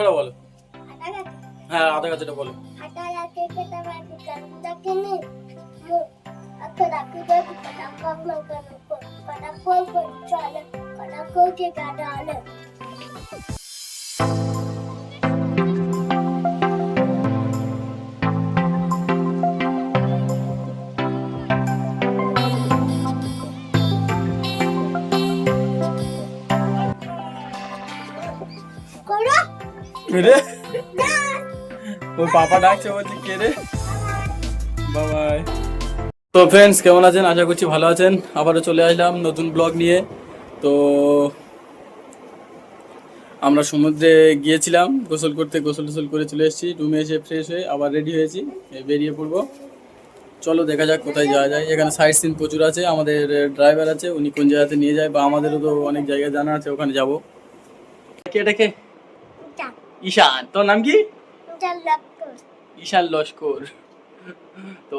ছড়া বলো। হ্যাঁ আধা গাছটা বলো। কে রে ওর পাপা ডাকছে বলছে কে রে বাবাই। তো ফ্রেন্ডস কেমন আছেন? আশা করছি ভালো আছেন। আবারও চলে আসলাম নতুন ব্লগ নিয়ে। তো আমরা সমুদ্রে গিয়েছিলাম, গোসল করতে, গোসল টোসল করে চলে এসেছি। রুমে এসে ফ্রেশ হয়ে আবার রেডি হয়েছি বেরিয়ে পড়ব। চলো, দেখা যাক কোথায় যাওয়া যায়। এখানে সাইড সিন প্রচুর আছে, আমাদের ড্রাইভার আছে, উনি কোন জায়গাতে নিয়ে যায়, বা আমাদেরও তো অনেক জায়গায় জানা আছে, ওখানে যাব। এটা কে ঈশান তোর নাম কি? ঈশান লস্কর। তো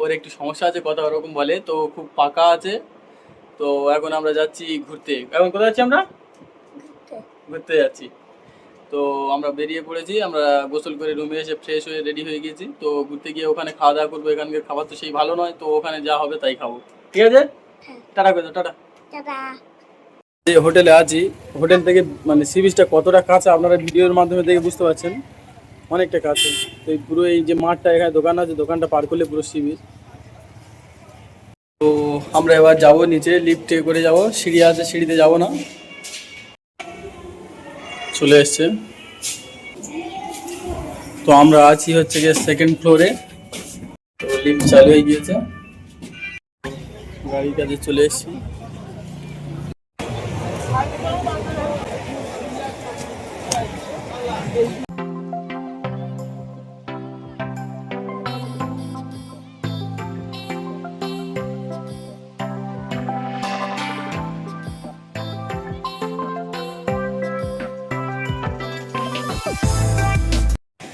ওর একটু সমস্যা আছে কথা ওরকম বলে তো খুব পাকা আছে। তো এখন আমরা যাচ্ছি ঘুরতে। এখন কোথায় যাচ্ছি আমরা? ঘুরতে। যাচ্ছি। তো আমরা বেরিয়ে পড়েছি আমরা গোসল করে রুমে এসে ফ্রেশ হয়ে রেডি হয়ে গেছি তো ঘুরতে গিয়ে ওখানে খাওয়া দাওয়া করব এখানকার খাবার তো সেই ভালো নয় তো ওখানে যা হবে তাই খাব। ঠিক আছে? টাটা করে দাও, টাটা। যে হোটেলে আছি, হোটেল থেকে মানে সি বিচটা কতটা কাছে আপনারা ভিডিওর মাধ্যমে দেখে বুঝতে পারছেন। অনেকটা কাছে। তো এই পুরো এই যে মাঠটা, এখানে দোকান আছে, দোকানটা পার করলে পুরো সি বিচ তো আমরা এবার যাব নিচে লিফটে করে যাব। সিঁড়ি আছে, সিঁড়িতে যাব না। চলে এসছে। তো আমরা আছি হচ্ছে গিয়ে সেকেন্ড ফ্লোরে তো লিফট চালু হয়ে গিয়েছে। গাড়ির কাছে চলে এসেছি।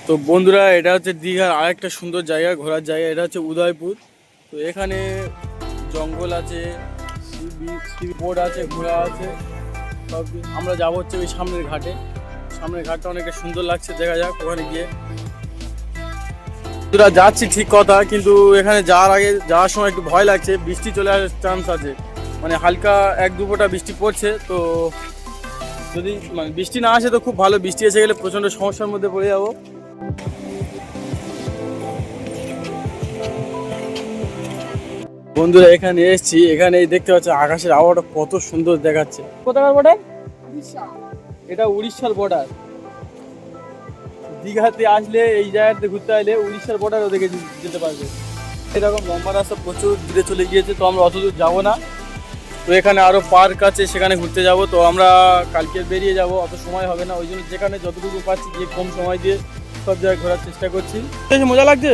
তো বন্ধুরা, এটা হচ্ছে দীঘার আরেকটা সুন্দর জায়গা, ঘোরার জায়গা, এটা হচ্ছে উদয়পুর তো এখানে জঙ্গল আছে বোর্ড আছে ঘোরা আছে। আমরা যাব হচ্ছে ওই সামনের ঘাটে। সামনের ঘাটটা অনেকটা সুন্দর লাগছে, দেখা যাক ওখানে গিয়ে। বন্ধুরা, যাচ্ছি ঠিক কথা, কিন্তু এখানে যাওয়ার আগে, যাওয়ার সময় একটু ভয় লাগছে, বৃষ্টি চলে আসার চান্স আছে। মানে হালকা এক দু ফোঁটা বৃষ্টি পড়ছে, তো যদি মানে বৃষ্টি না আসে তো খুব ভালো, বৃষ্টি এসে গেলে প্রচণ্ড সমস্যার মধ্যে পড়ে যাব। বন্ধুরা এখানে এসেছি। এখানে দেখতে পাচ্ছি আকাশের আবহাওয়াটা কত সুন্দর দেখাচ্ছে। কোথাকার বর্ডার এটা উড়িষ্যার বর্ডার দীঘাতে আসলে এই জায়গাতে ঘুরতে আসলে উড়িষ্যার বর্ডারও দেখে যেতে পারবে। এরকম লম্বা রাস্তা প্রচুর দূরে চলে গিয়েছে তো আমরা অত দূর যাব না। তো এখানে আরও পার্ক আছে সেখানে ঘুরতে যাব। তো আমরা কালকে বেরিয়ে যাব অত সময় হবে না। ওই জন্য যেখানে যতটুকু পাচ্ছি গিয়ে কম সময় দিয়ে সব জায়গায় ঘোরার চেষ্টা করছি। মজা লাগছে।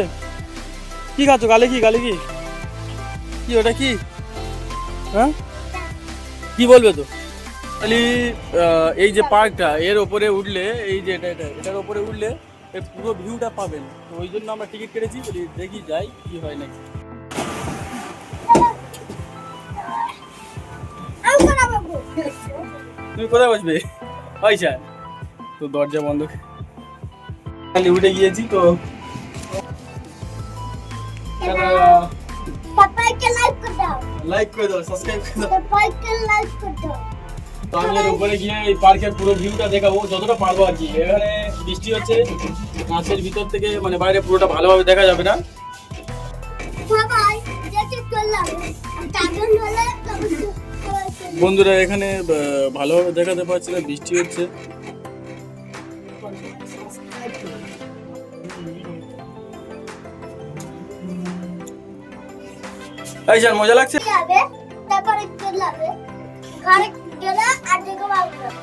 কি খাচ্ছ? গালে কি? গালে কি? কি, ওটা কি? হ্যাঁ? কি বলবে তো? খালি এই যে পার্কটা, এর ওপরে উঠলে, এই যে এটা এটা, এটার ওপরে উঠলে এর পুরো ভিউটা পাবেন। তো ওই জন্য আমরা টিকিট কেটেছি, বলি দেখি যাই, কি হয় নাকি। তুমি কোথায় বসবে? পয়সা তো দরজা বন্ধ। খালি উঠে গিয়েছি, তো। লাইক করে দাও সাবস্ক্রাইব করে দাও। তো আমি উপরে গিয়ে এই পার্কের পুরো ভিউটা দেখাবো যতটা পারব আর কি। এখানে বৃষ্টি হচ্ছে মাছের ভিতর থেকে মানে বাইরে পুরোটা ভালোভাবে দেখা যাবে না। বন্ধুরা এখানে ভালোভাবে দেখাতে পারছি না বৃষ্টি হচ্ছে। এই স্যার মজা লাগছে?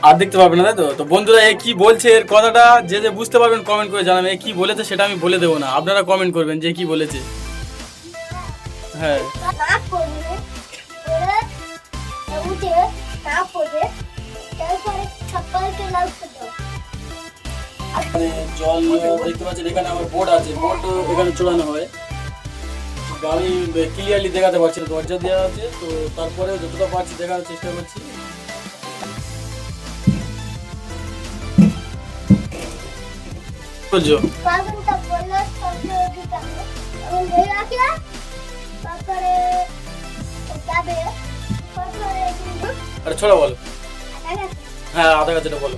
আর দেখতে পারবে না। তাই তো? তো বন্ধুরা এ কি বলছে এর কথাটা? যে যে বুঝতে পারবেন কমেন্ট করে জানাবেন এ কি বলেছে সেটা আমি বলে দেবো না। আপনারা কমেন্ট করবেন যে কি বলেছে। হ্যাঁ। জল দেখতে পাচ্ছেন এখানে আমার বোর্ড আছে। বোর্ড এখানে চড়ানো হয়। আমি ক্লিয়ারলি দেখাতে পারছি না দরজা দেওয়া আছে তো তারপরে যতটা পারছি দেখার চেষ্টা করছি। কিন্তু আরে ছোড়া বলো। হ্যাঁ আধা কাছেটা বলো।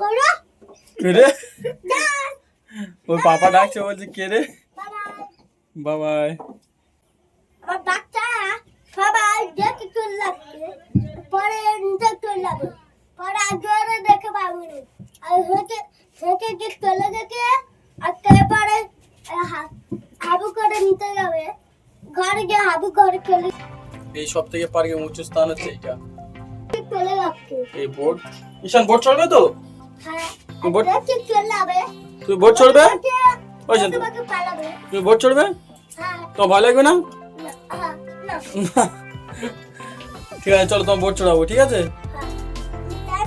করো। কে রে ওর পাপা ডাকছে বলছে কে রে বাবাই। আমার বাচ্চারা সবাই দেখে চলে পরে দেখে চলে পরে আগে দেখে পাবো না। আর হেঁটে হেঁটে যে চলে গেছে। আর তারপরে হাবু করে নিতে যাবে। ঘরে গিয়ে হাবু ঘরে চলে এই সব থেকে পার্কের উঁচু স্থান হচ্ছে এটা চলে যাচ্ছে। এই বোর্ড। ঈশান বোর্ড চড়বে তো? হ্যাঁ তুমি বোর্ড চড়বে তুমি বোর্ড চড়বে তোমার ভয় লাগবে না? হ্যাঁ না। ঠিক আছে চলো তোমার বোর্ড চড়াবো ঠিক আছে? হ্যাঁ।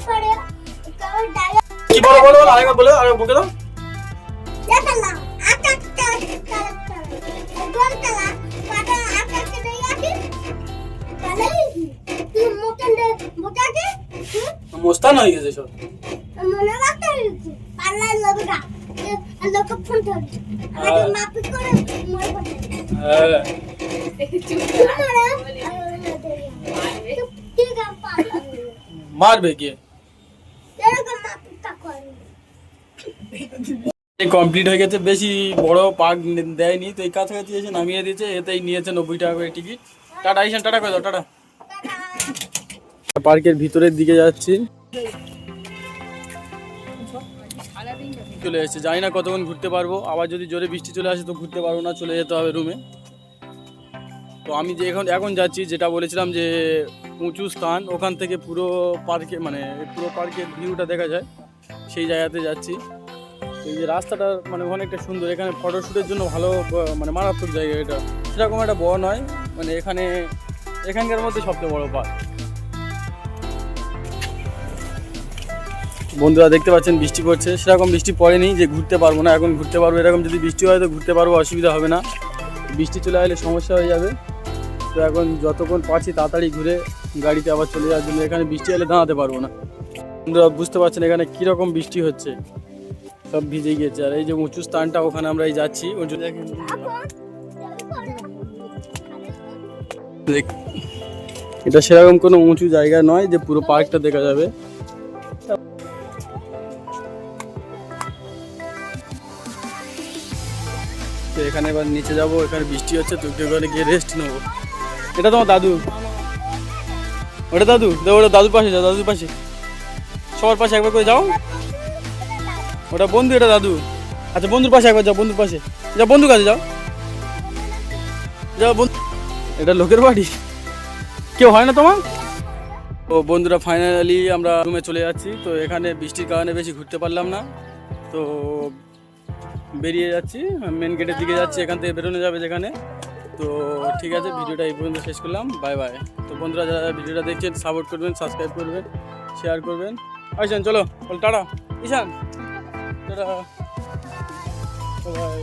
কি বলো বলো আরেকবার বলো আরেকবার বকে দাও। মোস্তান হয়ে গেছে সব। মনে রাখতে পাল্লাই লগটা লোক ফোন ধরে আমাকে মাপি করে মরে পড়ে হ্যাঁ। পাল্লা মারবে কে? কমপ্লিট হয়ে গেছে বেশি বড় পার্ক দেয়নি তো এই কাছাকাছি এসে নামিয়ে দিয়েছে এতেই নিয়েছে নব্বই টাকা করে টিকিট টাটা ঈশান টাটা করে দাও টাটা। পার্কের ভিতরের দিকে যাচ্ছি। চলে এসেছে। জানি না কতক্ষণ ঘুরতে পারব। আবার যদি জোরে বৃষ্টি চলে আসে তো ঘুরতে পারব না, চলে যেতে হবে রুমে তো আমি যে এখন এখন যাচ্ছি, যেটা বলেছিলাম যে উঁচু স্থান, ওখান থেকে পুরো পার্কে মানে পুরো পার্কের ভিউটা দেখা যায়। সেই জায়গাতে যাচ্ছি। এই যে রাস্তাটা মানে অনেকটা সুন্দর। এখানে ফটোশ্যুটের জন্য ভালো মানে মারাত্মক জায়গা এটা। সেরকম একটা বড় নয় মানে এখানে এখানকার মধ্যে সবচেয়ে বড় পার্ক বন্ধুরা দেখতে পাচ্ছেন, বৃষ্টি পড়ছে। সেরকম বৃষ্টি পড়েনি যে ঘুরতে পারব না, এখন ঘুরতে পারব। এরকম যদি বৃষ্টি হয় তো ঘুরতে পারব, অসুবিধা হবে না। বৃষ্টি চলে আসলে সমস্যা হয়ে যাবে। তো এখন যতক্ষণ পারছি তাড়াতাড়ি ঘুরে গাড়িতে আবার চলে যাওয়ার জন্য, এখানে বৃষ্টি হলে দাঁড়াতে পারব না। বন্ধুরা, বুঝতে পারছেন এখানে কীরকম বৃষ্টি হচ্ছে? সব ভিজে গিয়েছে। আর এই যে উঁচু স্থানটা, ওখানে আমরা এই যাচ্ছি উঁচু দেখ- এটা সেরকম কোনো উঁচু জায়গা নয় যে পুরো পার্কটা দেখা যাবে। তো এখানে এবার নিচে যাব, এখানে বৃষ্টি হচ্ছে, তো ওখানে গিয়ে রেস্ট নেব। এটা তোমার দাদু? ওটা দাদু? ওটা দাদুর পাশে যাও দাদুর পাশে। সবার পাশে একবার করে যাও। ওটা বন্ধু, এটা দাদু। আচ্ছা বন্ধুর পাশে একবার যাও, বন্ধুর পাশে। যাও, বন্ধুর কাছে যাও। যাও, বন্ধু। এটা লোকের বাড়ি? কেউ হয় না তোমার? ও, বন্ধুরা ফাইনালি আমরা রুমে চলে যাচ্ছি। তো এখানে বৃষ্টির কারণে বেশি ঘুরতে পারলাম না। তো বেরিয়ে যাচ্ছি মেন গেটের দিকে যাচ্ছি, এখান থেকে বেরোনো যাবে যেখানে। তো ঠিক আছে, ভিডিওটা এই পর্যন্ত শেষ করলাম বাই বাই তো বন্ধুরা, যারা ভিডিওটা দেখছেন সাপোর্ট করবেন সাবস্ক্রাইব করবেন শেয়ার করবেন। আইসান চলো টাটা। Ishan, tata. বাই